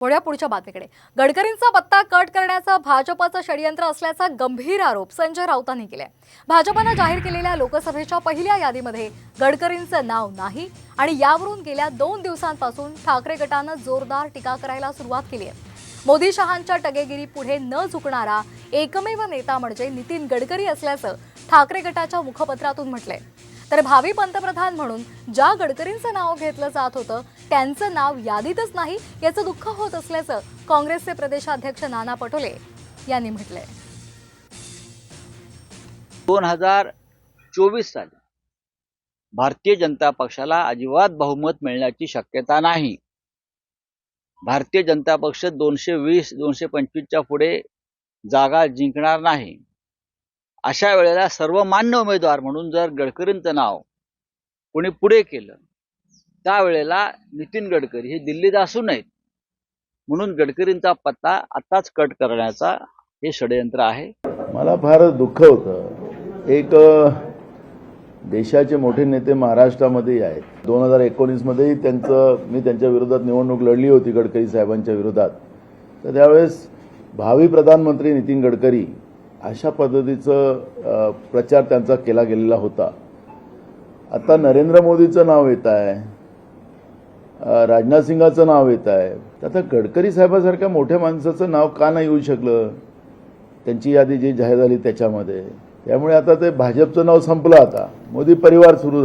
वळूया पुढच्या बातमीकडे. गडकरींचा पत्ता कट करण्याचा भाजपचं षडयंत्र असल्याचा गंभीर आरोप संजय राऊतांनी केलाय. भाजपानं जाहीर केलेल्या लोकसभेच्या पहिल्या यादीमध्ये गडकरींचं नाव नाही आणि यावरून गेल्या दोन दिवसांपासून ठाकरे गटानं जोरदार टीका करायला सुरुवात केली आहे. मोदी शहांच्या टगेगिरी पुढे न झुकणारा एकमेव नेता म्हणजे नितीन गडकरी असल्याचं ठाकरे गटाच्या मुखपत्रातून म्हटलंय. तर भावी पंतप्रधान म्हणून ज्या गडकरींचं नाव घेतलं जात होतं त्यांचं नाव यादीतच नाही याचं दुःख होत असल्याचं काँग्रेसचे प्रदेशाध्यक्ष नाना पटोले यांनी म्हटलंय. दोन हजार चोवीस साली भारतीय जनता पक्षाला अजिबात बहुमत मिळण्याची शक्यता नाही. भारतीय जनता पक्ष दोनशे वीस दोनशे पंचवीसच्या पुढे जागा जिंकणार नाही. अशा वेळेला सर्वमान्य उमेदवार म्हणून जर गडकरींचं नाव कोणी पुढे केलं त्यावेळेला नितीन गडकरी हे दिल्लीत असू नयेत. म्हणून गडकरींचा पत्ता आताच कट करण्याचा हे षडयंत्र आहे. मला फार दुःख होतं. एक देशाचे मोठे नेते महाराष्ट्रामध्येही आहेत. दोन हजार एकोणीसमध्येही त्यांचं मी त्यांच्या विरोधात निवडणूक लढली होती गडकरी साहेबांच्या विरोधात. तर त्यावेळेस भावी प्रधानमंत्री नितीन गडकरी अशा पद्धतीचं प्रचार त्यांचा केला गेलेला होता. आता नरेंद्र मोदीचं नाव येत आहे. राजनाथ सिंगाचं नाव येत आहे. तर आता गडकरी साहेबासारख्या मोठ्या माणसाचं नाव का नाही येऊ शकलं? त्यांची यादी जी जाहीर झाली त्याच्यामध्ये. त्यामुळे आता ते भाजपचं नाव संपलं आता. मोदी परिवार सुरू झाला.